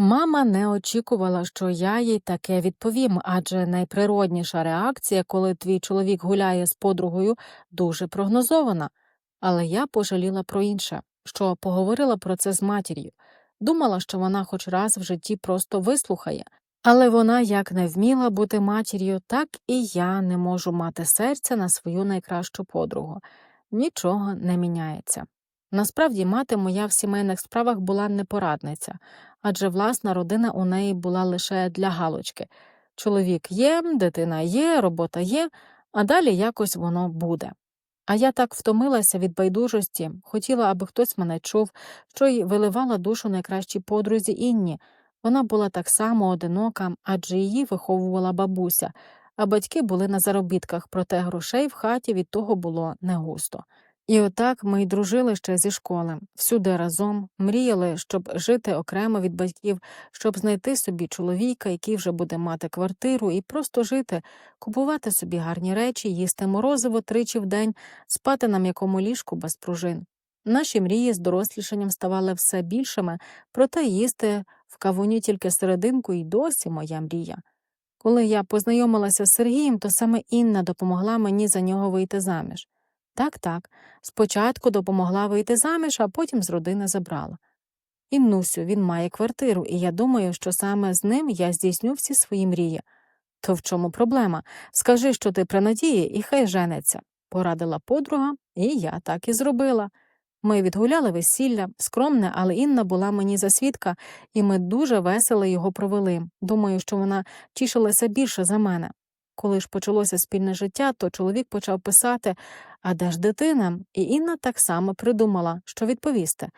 Мама не очікувала, що я їй таке відповім, адже найприродніша реакція, коли твій чоловік гуляє з подругою, дуже прогнозована. Але я пожаліла про інше, що поговорила про це з матір'ю. Думала, що вона хоч раз в житті просто вислухає. Але вона як не вміла бути матір'ю, так і я не можу мати серця на свою найкращу подругу. Нічого не міняється. Насправді, мати моя в сімейних справах була непорадниця, адже власна родина у неї була лише для галочки. Чоловік є, дитина є, робота є, а далі якось воно буде. А я так втомилася від байдужості, хотіла, аби хтось мене чув, що й виливала душу найкращій подрузі Інні. Вона була так само одинока, адже її виховувала бабуся, а батьки були на заробітках, проте грошей в хаті від того було не густо. І отак ми й дружили ще зі школи, всюди разом, мріяли, щоб жити окремо від батьків, щоб знайти собі чоловіка, який вже буде мати квартиру, і просто жити, купувати собі гарні речі, їсти морозиво тричі в день, спати на м'якому ліжку без пружин. Наші мрії з дорослішанням ставали все більшими, проте їсти в кавуні тільки серединку і досі моя мрія. Коли я познайомилася з Сергієм, то саме Інна допомогла мені за нього вийти заміж. Так, так, спочатку допомогла вийти заміж, а потім з родини забрала. Іннусю, він має квартиру, і я думаю, що саме з ним я здійсню всі свої мрії. То в чому проблема? Скажи, що ти при надії, і хай женеться, порадила подруга, і я так і зробила. Ми відгуляли весілля, скромне, але Інна була мені за свідка, і ми дуже весело його провели. Думаю, що вона тішилася більше за мене. Коли ж почалося спільне життя, то чоловік почав писати А де ж дитина? І Інна так само придумала, що відповісти.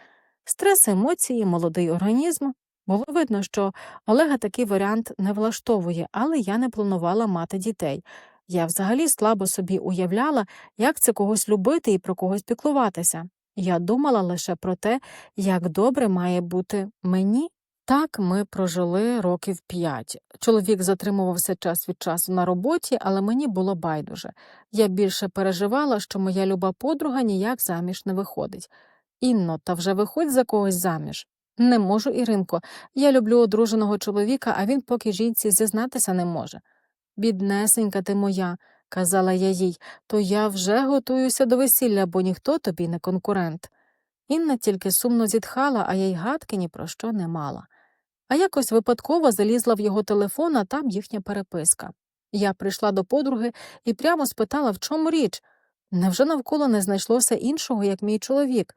Стрес, емоції, молодий організм. Було видно, що Олега такий варіант не влаштовує, але я не планувала мати дітей. Я взагалі слабо собі уявляла, як це когось любити і про когось піклуватися. Я думала лише про те, як добре має бути мені. Так ми прожили років п'ять. Чоловік затримувався час від часу на роботі, але мені було байдуже. Я більше переживала, що моя люба подруга ніяк заміж не виходить. Інно, та вже виходь за когось заміж. Не можу, Іринко. Я люблю одруженого чоловіка, а він поки жінці зізнатися не може. Біднесенька ти моя, казала я їй, то я вже готуюся до весілля, бо ніхто тобі не конкурент. Інна тільки сумно зітхала, а я й гадки ні про що не мала. А якось випадково залізла в його телефон, а там їхня переписка. Я прийшла до подруги і прямо спитала, в чому річ. Невже навколо не знайшлося іншого, як мій чоловік?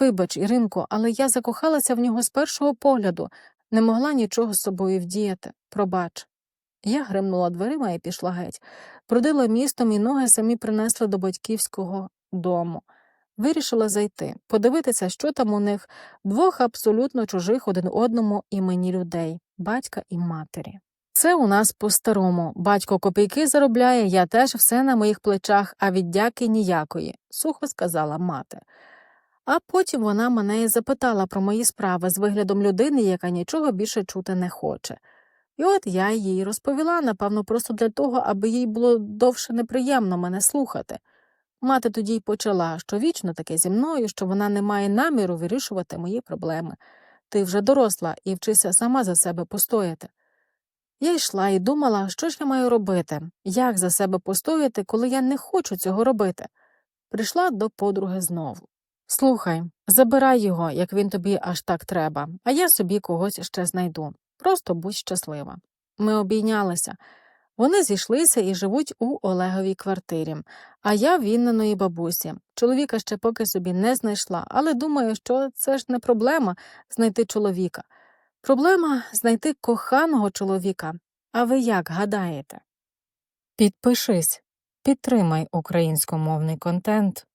Вибач, Іринко, але я закохалася в нього з першого погляду, не могла нічого з собою вдіяти. Пробач. Я гримнула дверима і пішла геть. Бродила містом, і ноги самі принесли до батьківського дому. Вирішила зайти, подивитися, що там у них двох абсолютно чужих один одному імені людей батька і матері. Це у нас по-старому. Батько копійки заробляє, я теж все на моїх плечах, а віддяки ніякої, сухо сказала мати. А потім вона мене і запитала про мої справи з виглядом людини, яка нічого більше чути не хоче. І от я їй розповіла, напевно, просто для того, аби їй було довше неприємно мене слухати. Мати тоді й почала, що вічно таке зі мною, що вона не має наміру вирішувати мої проблеми. Ти вже доросла і вчися сама за себе постояти. Я йшла і думала, що ж я маю робити, як за себе постояти, коли я не хочу цього робити. Прийшла до подруги знову. Слухай, забирай його, як він тобі аж так треба, а я собі когось ще знайду. Просто будь щаслива. Ми обійнялися. Вони зійшлися і живуть у Олеговій квартирі, а я в бабусі. Чоловіка ще поки собі не знайшла, але думаю, що це ж не проблема знайти чоловіка. Проблема знайти коханого чоловіка. А ви як гадаєте? Підпишись, підтримай українськомовний контент.